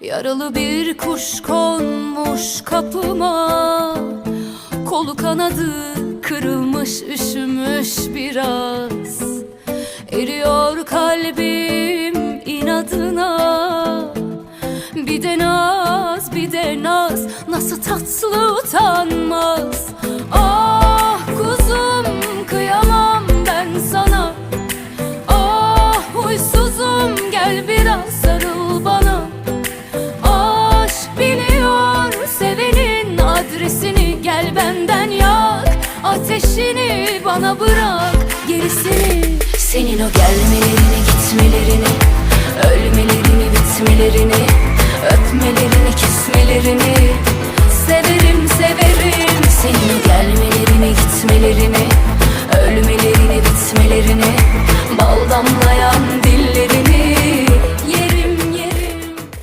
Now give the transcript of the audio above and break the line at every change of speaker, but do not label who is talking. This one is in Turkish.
Yaralı bir kuş konmuş kapıma. Kolu kanadı kırılmış üşümüş biraz. Eriyor kalbim inadına. Bir de naz bir de naz. Nasıl tatlı utanmaz. Ah kuzum kıyamam ben sana. Ah huysuzum gel biraz sarıl ateşini bana bırak gerisini. Senin o gelmelerini gitmelerini Ölmelerini bitmelerini Öpmelerini kesmelerini